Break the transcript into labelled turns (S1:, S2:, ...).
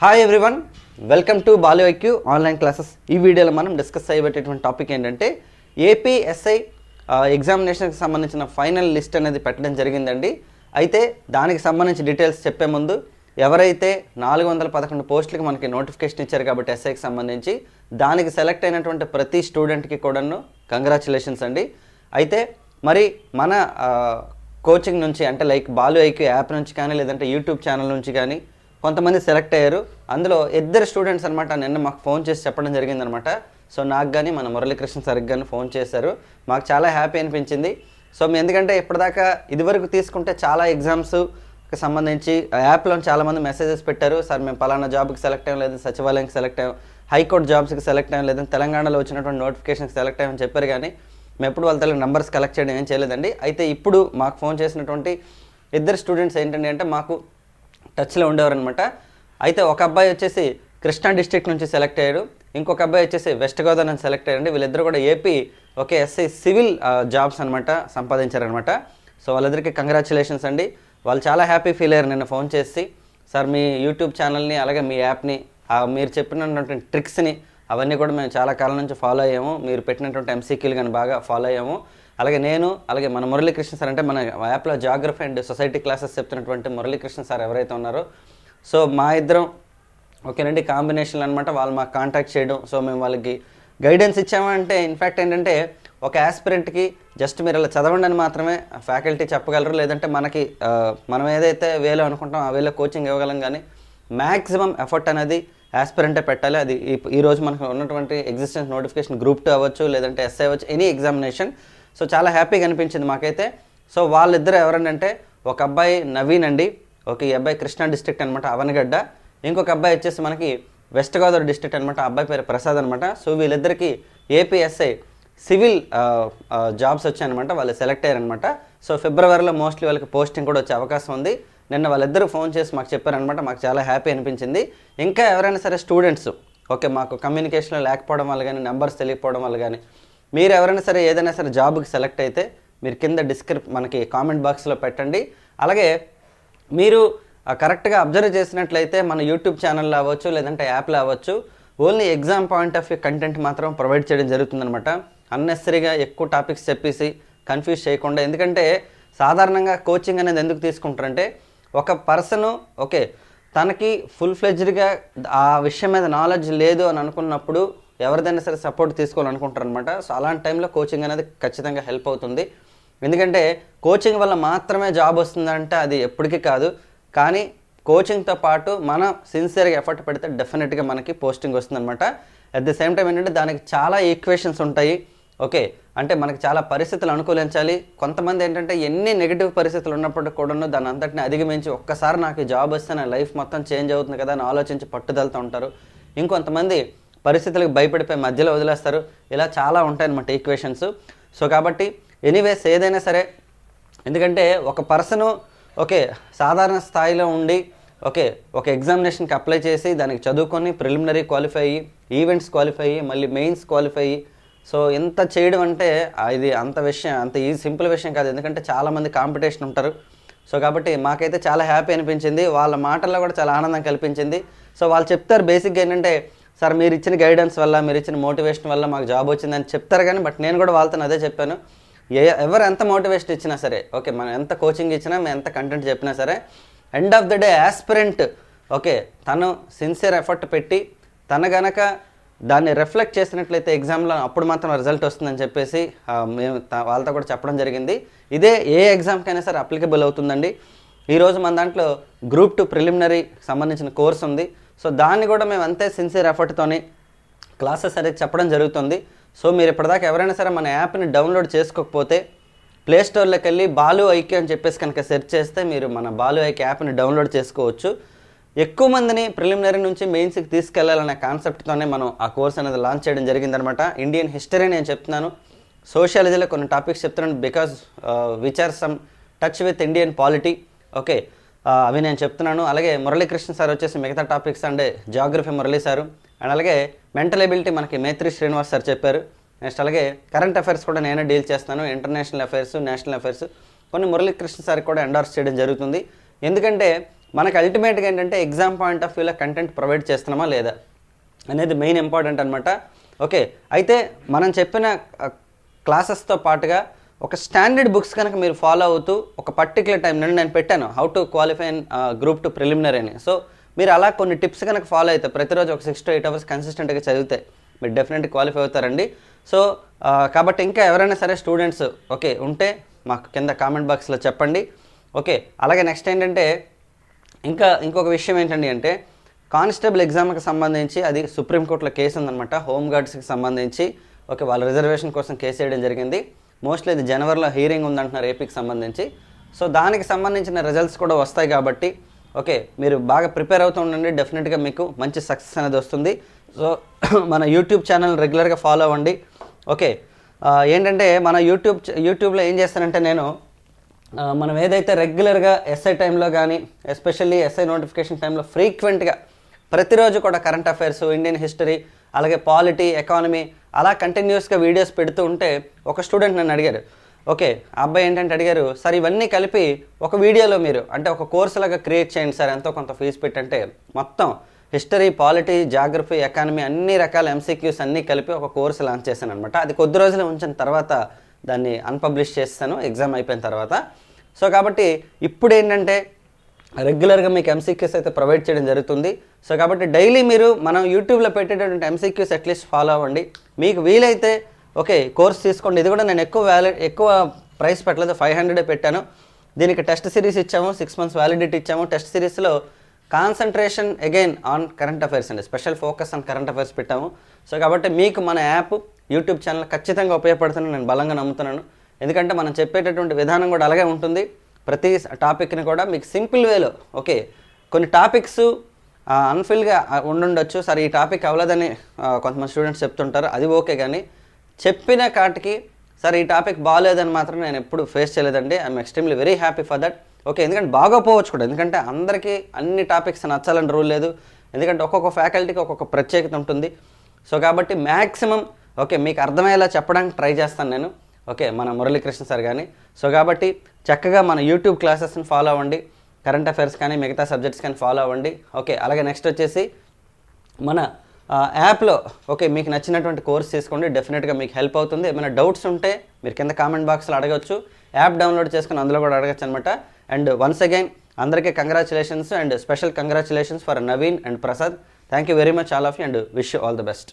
S1: Hi everyone welcome to Balu IQ online classes ఈ వీడియోలో మనం డిస్కస్ చేయబెట్టేటువంటి టాపిక్ ఏంటంటే ఏపీఎస్ఐ ఎగ్జామినేషన్కి uh, సంబంధించిన ఫైనల్ లిస్ట్ అనేది పెట్టడం జరిగిందండి. అయితే దానికి సంబంధించి డీటెయిల్స్ చెప్పే ముందు ఎవరైతే నాలుగు వందల పదకొండు పోస్టులకి మనకి నోటిఫికేషన్ ఇచ్చారు కాబట్టి ఎస్ఐకి సంబంధించి దానికి సెలెక్ట్ అయినటువంటి ప్రతి స్టూడెంట్కి కూడాను కంగ్రాచులేషన్స్ అండి. అయితే మరి మన uh, కోచింగ్ నుంచి అంటే లైక్ బాలు ఐక్యూ యాప్ నుంచి కానీ లేదంటే యూట్యూబ్ ఛానల్ నుంచి కానీ కొంతమంది సెలెక్ట్ అయ్యారు. అందులో ఇద్దరు స్టూడెంట్స్ అనమాట నిన్న మాకు ఫోన్ చేసి చెప్పడం జరిగిందనమాట సో నాకు కానీ మన మురళీకృష్ణ సరిగ్గా కానీ ఫోన్ చేశారు. మాకు చాలా హ్యాపీ అనిపించింది. సో మేము ఎందుకంటే ఇప్పటిదాకా ఇదివరకు తీసుకుంటే చాలా ఎగ్జామ్స్ సంబంధించి ఆ యాప్లో చాలామంది మెసేజెస్ పెట్టారు. సార్ మేము పలానా జాబ్కి సెలెక్ట్ అయ్యాం లేదని సచివాలయంకి సెలెక్ట్ అయ్యాం హైకోర్టు జాబ్స్కి సెలెక్ట్ అయ్యాం లేదని తెలంగాణలో వచ్చినటువంటి నోటిఫికేషన్కి సెలెక్ట్ అయ్యామని చెప్పారు కానీ మేము ఎప్పుడు వాళ్ళ నంబర్స్ కలెక్ట్ చేయడం ఏం చేయలేదండి. అయితే ఇప్పుడు మాకు ఫోన్ చేసినటువంటి ఇద్దరు స్టూడెంట్స్ ఏంటంటే అంటే మాకు టచ్లో ఉండేవారనమాట. అయితే ఒక అబ్బాయి వచ్చేసి కృష్ణా డిస్ట్రిక్ట్ నుంచి సెలెక్ట్ అయ్యాడు. ఇంకొక అబ్బాయి వచ్చేసి వెస్ట్ గోదావరి నుంచి సెలెక్ట్ అయ్యారండి. వీళ్ళిద్దరు కూడా ఏపీ ఒకే ఎస్ఐ సివిల్ జాబ్స్ అనమాట సంపాదించారనమాట. సో వాళ్ళిద్దరికి కంగ్రాచులేషన్స్ అండి. వాళ్ళు చాలా హ్యాపీ ఫీల్ అయ్యారు నిన్న ఫోన్ చేసి. సార్ మీ యూట్యూబ్ ఛానల్ని అలాగే మీ యాప్ని మీరు చెప్పినటువంటి ట్రిక్స్ని అవన్నీ కూడా మేము చాలా కాలం నుంచి ఫాలో అయ్యాము. మీరు పెట్టినటువంటి ఎంసీక్యూలు కానీ బాగా ఫాలో అయ్యాము. అలాగే నేను అలాగే మన మురళీకృష్ణ సార్ అంటే మన యాప్లో జాగ్రఫీ అండ్ సొసైటీ క్లాసెస్ చెప్తున్నటువంటి మురళీకృష్ణ సార్ ఎవరైతే ఉన్నారో. సో మా ఇద్దరం ఓకేనండి కాంబినేషన్ అనమాట వాళ్ళు మాకు కాంటాక్ట్ చేయడం సో మేము వాళ్ళకి గైడెన్స్ ఇచ్చామంటే ఇన్ఫ్యాక్ట్ ఏంటంటే ఒక ఆస్పిరెంట్కి జస్ట్ మీరు అలా చదవండి అని మాత్రమే ఫ్యాకల్టీ చెప్పగలరు. లేదంటే మనకి మనం ఏదైతే వేలో అనుకుంటాం ఆ వేలో కోచింగ్ ఇవ్వగలం కానీ మ్యాక్సిమం ఎఫర్ట్ అనేది ఆస్పిరెంటే పెట్టాలి. అది ఈ- ఈ రోజు మనకు ఉన్నటువంటి ఎగ్జిస్టెన్స్ నోటిఫికేషన్ గ్రూప్ టూ అవ్వచ్చు లేదంటే ఎస్ఐ అవ్వచ్చు ఎనీ ఎగ్జామినేషన్ సో చాలా హ్యాపీగా అనిపించింది మాకైతే. సో వాళ్ళిద్దరు ఎవరంటే ఒక అబ్బాయి నవీన్ అండి ఒక ఈ అబ్బాయి కృష్ణా డిస్ట్రిక్ట్ అనమాట అవనగడ్డ. ఇంకొక అబ్బాయి వచ్చేసి మనకి వెస్ట్ గోదావరి డిస్ట్రిక్ట్ అనమాట అబ్బాయి పేరు ప్రసాద్ అనమాట సో వీళ్ళిద్దరికి ఏపీఎస్ఐ సివిల్ జాబ్స్ వచ్చాయన్నమాట వాళ్ళు సెలెక్ట్ అయ్యారనమాట సో ఫిబ్రవరిలో మోస్ట్లీ వాళ్ళకి పోస్టింగ్ కూడా వచ్చే అవకాశం ఉంది. నిన్న వాళ్ళిద్దరూ ఫోన్ చేసి మాకు చెప్పారనమాట మాకు చాలా హ్యాపీ అనిపించింది. ఇంకా ఎవరైనా సరే స్టూడెంట్స్ ఓకే మాకు కమ్యూనికేషన్లో లేకపోవడం వల్ల కానీ నెంబర్స్ తెలియకపోవడం వల్ల కానీ మీరు ఎవరైనా సరే ఏదైనా సరే జాబ్కి సెలెక్ట్ అయితే మీరు కింద డిస్క్రిప్ మనకి కామెంట్ బాక్స్లో పెట్టండి. అలాగే మీరు కరెక్ట్గా అబ్జర్వ్ చేసినట్లయితే మన యూట్యూబ్ ఛానల్లో అవ్వచ్చు లేదంటే యాప్లో అవ్వచ్చు only exam point of view content మాత్రం ప్రొవైడ్ చేయడం జరుగుతుందనమాట అన్నెసరీగా ఎక్కువ టాపిక్స్ చెప్పేసి కన్ఫ్యూజ్ చేయకుండా ఎందుకంటే సాధారణంగా కోచింగ్ అనేది ఎందుకు తీసుకుంటారంటే ఒక పర్సన్ ఓకే తనకి ఫుల్ ఫ్లెజ్డ్గా ఆ విషయం మీద నాలెడ్జ్ లేదు అని అనుకున్నప్పుడు ఎవరిదైనా సరే సపోర్ట్ తీసుకోవాలనుకుంటారు అనమాట సో అలాంటి టైంలో కోచింగ్ అనేది ఖచ్చితంగా హెల్ప్ అవుతుంది. ఎందుకంటే కోచింగ్ వల్ల మాత్రమే జాబ్ వస్తుందంటే అది ఎప్పటికీ కాదు. కానీ కోచింగ్తో పాటు మనం సిన్సియర్గా ఎఫర్ట్ పెడితే డెఫినెట్గా మనకి పోస్టింగ్ వస్తుందన్నమాట అట్ ది సేమ్ టైం ఏంటంటే దానికి చాలా ఈక్వేషన్స్ ఉంటాయి. ఓకే అంటే మనకి చాలా పరిస్థితులు అనుకూలించాలి. కొంతమంది ఏంటంటే ఎన్ని నెగిటివ్ పరిస్థితులు ఉన్నప్పటికీ కూడాను దాని అంతటిని అధిగమించి ఒక్కసారి నాకు జాబ్ వస్తే నా లైఫ్ మొత్తం చేంజ్ అవుతుంది కదా అని ఆలోచించి పట్టుదలతో ఉంటారు. ఇంకొంతమంది పరిస్థితులకు భయపడిపోయి మధ్యలో వదిలేస్తారు. ఇలా చాలా ఉంటాయన్నమాట ఈక్వేషన్స్ సో కాబట్టి ఎనీవేస్ ఏదైనా సరే ఎందుకంటే ఒక పర్సను ఓకే సాధారణ స్థాయిలో ఉండి ఓకే ఒక ఎగ్జామినేషన్కి అప్లై చేసి దానికి చదువుకొని ప్రిలిమినరీ క్వాలిఫై అయ్యి ఈవెంట్స్ క్వాలిఫై అయ్యి మళ్ళీ మెయిన్స్ క్వాలిఫై అయ్యి సో ఎంత చేయడం అంటే ఇది అంత విషయం అంత ఈ సింపుల్ విషయం కాదు. ఎందుకంటే చాలామంది కాంపిటీషన్ ఉంటారు. సో కాబట్టి మాకైతే చాలా హ్యాపీ అనిపించింది. వాళ్ళ మాటల్లో కూడా చాలా ఆనందం కల్పించింది. సో వాళ్ళు చెప్తారు బేసిక్గా ఏంటంటే సార్ మీరు ఇచ్చిన గైడెన్స్ వల్ల మీరు ఇచ్చిన మోటివేషన్ వల్ల మాకు జాబ్ వచ్చిందని చెప్తారు కానీ బట్ నేను కూడా వాళ్ళతో అదే చెప్పాను. ఏ ఎవరు ఎంత మోటివేషన్ ఇచ్చినా సరే ఓకే మనం ఎంత కోచింగ్ ఇచ్చినా మేము ఎంత కంటెంట్ చెప్పినా సరే end of the day aspirant okay తను సిన్సియర్ ఎఫర్ట్ పెట్టి తన గనక దాన్ని రిఫ్లెక్ట్ చేసినట్లయితే ఎగ్జామ్లో అప్పుడు మాత్రం రిజల్ట్ వస్తుందని చెప్పేసి మేము వాళ్ళతో కూడా చెప్పడం జరిగింది. ఇదే ఏ ఎగ్జామ్కైనా సరే అప్లికబుల్ అవుతుందండి. ఈరోజు మన దాంట్లో గ్రూప్ టు ప్రిలిమినరీ సంబంధించిన కోర్స్ ఉంది. సో దాన్ని కూడా మేము అంతే సిన్సియర్ ఎఫర్ట్తోని క్లాసెస్ అనేది చెప్పడం జరుగుతుంది. సో మీరు ఇప్పటిదాకా ఎవరైనా సరే మన యాప్ని డౌన్లోడ్ చేసుకోకపోతే ప్లేస్టోర్లోకి వెళ్ళి బాలు ఐక్యూ అని చెప్పేసి కనుక సెర్చ్ చేస్తే మీరు మన బాలు ఐక్యూ యాప్ని డౌన్లోడ్ చేసుకోవచ్చు. ఎక్కువ మందిని ప్రిలిమినరీ నుంచి మెయిన్స్కి తీసుకెళ్ళాలనే కాన్సెప్ట్తోనే మనం ఆ కోర్స్ అనేది లాంచ్ చేయడం జరిగిందనమాట. ఇండియన్ హిస్టరీ నేను చెప్తున్నాను. సోషాలజీలో కొన్ని టాపిక్స్ చెప్తున్నాను because which are some touch with Indian polity okay అవి నేను చెప్తున్నాను. అలాగే మురళీకృష్ణ సార్ వచ్చేసి మిగతా టాపిక్స్ అంటే జాగ్రఫీ మురళీ సారు. అండ్ అలాగే మెంటల్ ఎబిలిటీ మనకి మేత్రి శ్రీనివాస్ సార్ చెప్పారు. నెక్స్ట్ అలాగే కరెంట్ అఫైర్స్ కూడా నేనే డీల్ చేస్తాను ఇంటర్నేషనల్ అఫైర్స్ నేషనల్ అఫైర్స్. కొన్ని మురళీకృష్ణ సార్ కూడా ఎండార్స్ చేయడం జరుగుతుంది. ఎందుకంటే మనకు అల్టిమేట్గా ఏంటంటే ఎగ్జామ్ పాయింట్ ఆఫ్ వ్యూలో కంటెంట్ ప్రొవైడ్ చేస్తున్నామా లేదా అనేది మెయిన్ ఇంపార్టెంట్ అనమాట ఓకే అయితే మనం చెప్పిన క్లాసెస్తో పాటుగా ఒక స్టాండర్డ్ బుక్స్ కనుక మీరు ఫాలో అవుతూ ఒక పర్టికులర్ టైం నుండి నేను పెట్టాను how to qualify group two preliminary అని. సో మీరు అలా కొన్ని టిప్స్ కనుక ఫాలో అయితే ప్రతిరోజు ఒక సిక్స్ టు ఎయిట్ అవర్స్ కన్సిస్టెంట్గా చదివితే మీరు డెఫినెట్గా క్వాలిఫై అవుతారండి. సో uh, కాబట్టి ఇంకా ఎవరైనా సరే స్టూడెంట్స్ ఓకే ఉంటే మాకు కింద కామెంట్ బాక్స్లో చెప్పండి. ఓకే అలాగే నెక్స్ట్ ఏంటంటే ఇంకా ఇంకొక విషయం ఏంటండి అంటే కానిస్టేబుల్ ఎగ్జామ్కి సంబంధించి అది సుప్రీంకోర్టులో కేసు ఉందన్నమాట హోమ్ గార్డ్స్కి సంబంధించి ఓకే వాళ్ళ రిజర్వేషన్ కోసం కేసు వేయడం జరిగింది. మోస్ట్లీ ఇది జనవరిలో హీరింగ్ ఉందంటున్నారు ఏపీకి సంబంధించి. సో దానికి సంబంధించిన రిజల్ట్స్ కూడా వస్తాయి కాబట్టి ఓకే మీరు బాగా ప్రిపేర్ అవుతూ ఉండండి. డెఫినెట్గా మీకు మంచి సక్సెస్ అనేది వస్తుంది. సో మన యూట్యూబ్ ఛానల్ రెగ్యులర్గా ఫాలో అవ్వండి. ఓకే ఏంటంటే మన యూట్యూబ్ యూట్యూబ్లో ఏం చేస్తానంటే నేను మనం ఏదైతే రెగ్యులర్గా ఎస్ఐ టైంలో కానీ ఎస్పెషల్లీ ఎస్ఐ నోటిఫికేషన్ టైంలో ఫ్రీక్వెంట్గా ప్రతిరోజు కూడా కరెంట్ అఫైర్స్ ఇండియన్ హిస్టరీ అలాగే పాలిటీ ఎకానమీ అలా కంటిన్యూస్గా వీడియోస్ పెడుతూ ఉంటే ఒక స్టూడెంట్ నన్ను అడిగారు ఓకే ఆ అబ్బాయి ఏంటంటే అడిగారు సార్ ఇవన్నీ కలిపి ఒక వీడియోలో మీరు అంటే ఒక కోర్సు లాగా క్రియేట్ చేయండి సార్ ఎంతో కొంత ఫీజు పెట్టంటే మొత్తం హిస్టరీ పాలిటీ జాగ్రఫీ ఎకానమీ అన్ని రకాల ఎంసీక్యూస్ అన్నీ కలిపి ఒక కోర్సు లాంచ్ చేశాను అనమాట అది కొద్ది రోజులు ఉంచిన తర్వాత దాన్ని అన్పబ్లిష్ చేస్తాను ఎగ్జామ్ అయిపోయిన తర్వాత. సో కాబట్టి ఇప్పుడు ఏంటంటే రెగ్యులర్గా మీకు ఎంసీక్యూస్ అయితే ప్రొవైడ్ చేయడం జరుగుతుంది. సో కాబట్టి డైలీ మీరు మనం యూట్యూబ్లో పెట్టేటటువంటి ఎంసీక్యూస్ అట్లీస్ట్ ఫాలో అవ్వండి. మీకు వీలైతే ఓకే కోర్స్ తీసుకోండి. ఇది కూడా నేను ఎక్కువ వ్యాలి ఎక్కువ ప్రైస్ పెట్టలేదు. ఫైవ్ హండ్రెడే పెట్టాను. దీనికి టెస్ట్ సిరీస్ ఇచ్చాము. సిక్స్ మంత్స్ వ్యాలిడిటీ ఇచ్చాము. టెస్ట్ సిరీస్లో concentration again on current affairs అండి. Special focus on current affairs పెట్టాము. సో కాబట్టి మీకు మన యాప్ యూట్యూబ్ ఛానల్ ఖచ్చితంగా ఉపయోగపడుతుందని నేను బలంగా నమ్ముతున్నాను. ఎందుకంటే మనం చెప్పేటటువంటి విధానం కూడా అలాగే ఉంటుంది. ప్రతి టాపిక్ని కూడా మీకు సింపుల్ వేలో ఓకే. కొన్ని టాపిక్స్ అన్ఫిల్గా ఉండుండొచ్చు. సరే ఈ టాపిక్ అవ్వలేదని కొంతమంది స్టూడెంట్స్ చెప్తుంటారు. అది ఓకే కానీ చెప్పిన కాటికి సరే ఈ టాపిక్ బాగాలేదని మాత్రం నేను ఎప్పుడు ఫేస్ చేయలేదండి. I'm extremely very happy for that. Okay ఎందుకంటే బాగోపోవచ్చు కూడా. ఎందుకంటే అందరికీ అన్ని టాపిక్స్ నచ్చాలని రూల్ లేదు. ఎందుకంటే ఒక్కొక్క ఫ్యాకల్టీకి ఒక్కొక్క ప్రత్యేకత ఉంటుంది. సో కాబట్టి మ్యాక్సిమం ఓకే మీకు అర్థమయ్యేలా చెప్పడానికి ట్రై చేస్తాను నేను. ఓకే మన మురళీకృష్ణ సార్ కానీ సో కాబట్టి చక్కగా మన యూట్యూబ్ క్లాసెస్ని ఫాలో అవ్వండి. కరెంట్ అఫైర్స్ కానీ మిగతా సబ్జెక్ట్స్ కానీ ఫాలో అవ్వండి. ఓకే అలాగే నెక్స్ట్ వచ్చేసి మన యాప్లో ఓకే మీకు నచ్చినటువంటి కోర్స్ తీసుకోండి. డెఫినెట్గా మీకు హెల్ప్ అవుతుంది. ఏమైనా డౌట్స్ ఉంటే మీరు కింద కామెంట్ బాక్స్లో అడగవచ్చు యాప్ డౌన్లోడ్ చేసుకుని అందులో కూడా అడగచ్చు అనమాట అండ్ వన్స్ అగైన్ అందరికీ congratulations and special congratulations for Naveen and Prasad thank you very much all of you and wish all the best